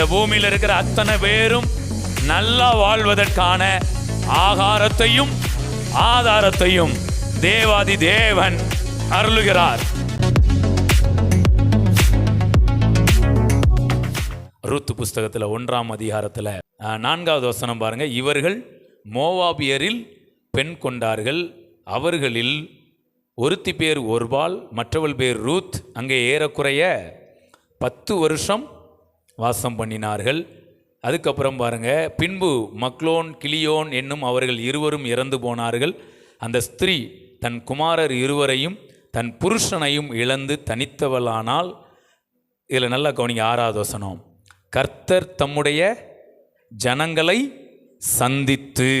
இந்த பூமியில் இருக்கிற அத்தனை பேரும் நல்லா வாழ்வதற்கான ஆகாரத்தையும் ஆதாரத்தையும் தேவாதி தேவன் அருளுகிறார். ரூத்து புஸ்தகத்தில் ஒன்றாம் அதிகாரத்தில் நான்காவது வசனம் பாருங்க. இவர்கள் மோவாபியரில் பெண் கொண்டார்கள். அவர்களில் ஒருத்தி பேர் ஒருபால் மற்றவள் பேர் ரூத். அங்கே ஏறக்குறைய பத்து வருஷம் வாசம் பண்ணினார்கள். அதுக்கப்புறம் பாருங்க பின்பு மக்லோன் கிளியோன் என்னும் அவர்கள் இருவரும் இறந்து போனார்கள். அந்த ஸ்திரீ தன் குமாரர் இருவரையும் தன் புருஷனையும் இழந்து தனித்தவளானால் இதில் நல்லா கவனிங்க ஆராதோசனம் கர்த்தர் தம்முடைய ஜனங்களை சந்தித்து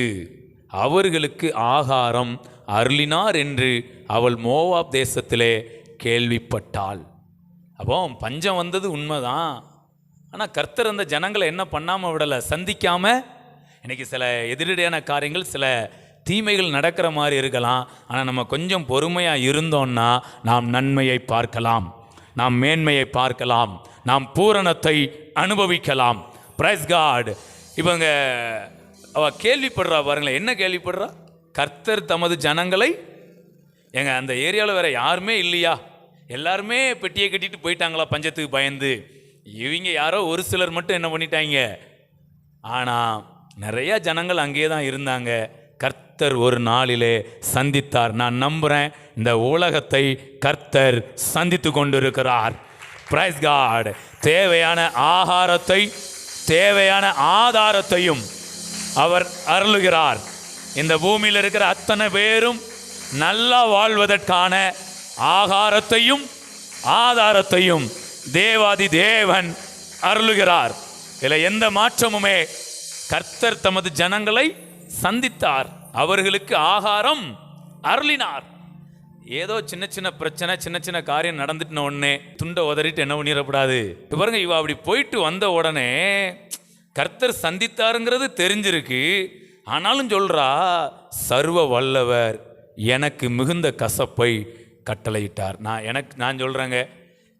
அவர்களுக்கு ஆகாரம் அருளினார் என்று அவள் மோவாப் தேசத்திலே கேள்விப்பட்டாள். அப்போ பஞ்சம் வந்தது உண்மைதான். ஆனால் கர்த்தர் அந்த ஜனங்களை என்ன பண்ணாமல் விடலை? சந்திக்காமல் இன்றைக்கி சில எதிரடையான காரியங்கள் சில தீமைகள் நடக்கிற மாதிரி இருக்கலாம். ஆனால் நம்ம கொஞ்சம் பொறுமையாக இருந்தோம்னா நாம் நன்மையை பார்க்கலாம். நாம் மேன்மையை பார்க்கலாம். நாம் பூரணத்தை அனுபவிக்கலாம். பிரைஸ் காட் இவங்க அவ கேள்விப்படுறா பாருங்களேன். என்ன கேள்விப்படுறா? கர்த்தர் தமது ஜனங்களை எங்க அந்த ஏரியாவில் வேற யாருமே இல்லையா? எல்லாருமே பெட்டியை கட்டிட்டு போயிட்டாங்களா பஞ்சத்துக்கு பயந்து? இவங்க யாரோ ஒரு சிலர் மட்டும் என்ன பண்ணிட்டாங்க? ஆனால் நிறைய ஜனங்கள் அங்கேயே தான் இருந்தாங்க. கர்த்தர் ஒரு நாளிலே சந்தித்தார். நான் நம்புகிறேன் இந்த உலகத்தை கர்த்தர் சந்தித்து கொண்டிருக்கிறார். பிரைஸ் காட் தேவையான ஆகாரத்தை தேவையான ஆதாரத்தையும் அவர் அருளுகிறார். இந்த பூமியில் இருக்கிற அத்தனை பேரும் நல்லா வாழ்வதற்கான ஆகாரத்தையும் ஆதாரத்தையும் தேவாதி தேவன் அருளுகிறார். இதில் எந்த மாற்றமுமே கர்த்தர் தமது ஜனங்களை சந்தித்தார். அவர்களுக்கு ஆகாரம் அருளினார். ஏதோ சின்ன சின்ன பிரச்சனை சின்ன சின்ன காரியம் நடந்துட்டுன உடனே துண்டை உதறிட்டு என்ன பண்ணிடக்கூடாது? இப்போ பாருங்க இவ அப்படி போயிட்டு வந்த உடனே கர்த்தர் சந்தித்தாருங்கிறது தெரிஞ்சிருக்கு. ஆனாலும் சொல்றா சர்வ வல்லவர் எனக்கு மிகுந்த கசப்பை கட்டளையிட்டார். நான் எனக்கு நான் சொல்கிறேங்க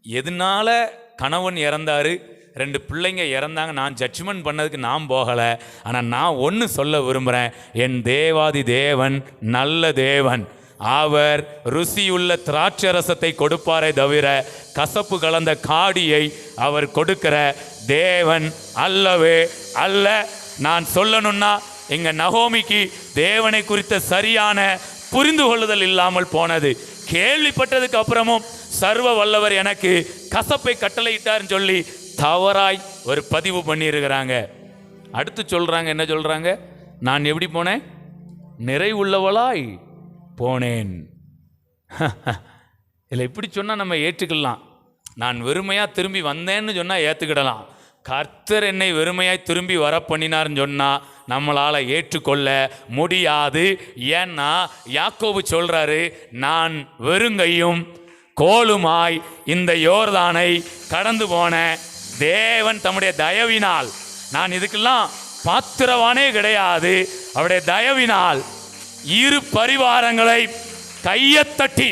எதனால கணவன் இறந்தாரு? ரெண்டு பிள்ளைங்க இறந்தாங்க. நான் ஜட்ஜ்மெண்ட் பண்ணதுக்கு நான் போகலை. ஆனால் நான் ஒன்று சொல்ல விரும்புகிறேன் என் தேவாதி தேவன் நல்ல தேவன். அவர் ருசியுள்ள திராட்சரசத்தை கொடுப்பாரே தவிர கசப்பு கலந்த காடியை அவர் கொடுக்கிற தேவன் அல்லவே அல்ல. நான் சொல்லணும்னா எங்கள் நகோமிக்கு தேவனை குறித்த சரியான புரிந்து கொள்ளுதல் இல்லாமல் போனது. கேள்விப்பட்டதுக்கு அப்புறமும் சர்வ வல்லவர் எனக்கு கசப்பை கட்டளையிட்டார்னு சொல்லி தவறாய் ஒரு பதிவு பண்ணியிருக்கிறாங்க. அடுத்து சொல்கிறாங்க என்ன சொல்கிறாங்க நான் எப்படி போனேன்? நிறைவுள்ளவளாய் போனேன். இல்லை இப்படி சொன்னால் நம்ம ஏற்றுக்கலாம். நான் வெறுமையாக திரும்பி வந்தேன்னு சொன்னால் ஏற்றுக்கிடலாம் கர்த்தர் என்னை வெறுமையாய் திரும்பி வர பண்ணினார்னு சொன்னால் நம்மளால் ஏற்றுக்கொள்ள முடியாது. ஏன்னா யாக்கோபு சொல்கிறாரு நான் வெறுங்கையும் கோலுமாய் இந்த யோர்தானை கடந்து போன தேவன் தம்முடைய தயவினால். நான் இதுக்கெல்லாம் பாத்திரவானே கிடையாது. அவருடைய தயவினால் இரு பரிவாரங்களை கையத்தட்டி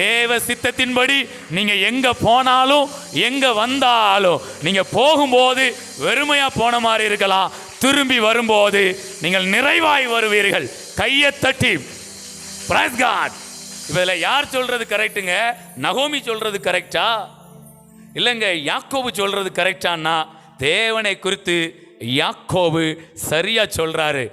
தேவ சித்தத்தின்படி நீங்க எங்க போனாலும் எங்க வந்தாலும் நீங்க போகும்போது வெறுமையா போன மாதிரி இருக்கலாம். திரும்பி வரும்போது நீங்கள் நிறைவாய் வருவீர்கள். கையை பிரைஸ் காட் இதில் யார் சொல்றது கரெக்டுங்க நகோமி சொல்றது கரெக்டா இல்லைங்க யாக்கோபு சொல்றது கரெக்டான்னா தேவனை குறித்து யாக்கோபு சரியா சொல்றாரு.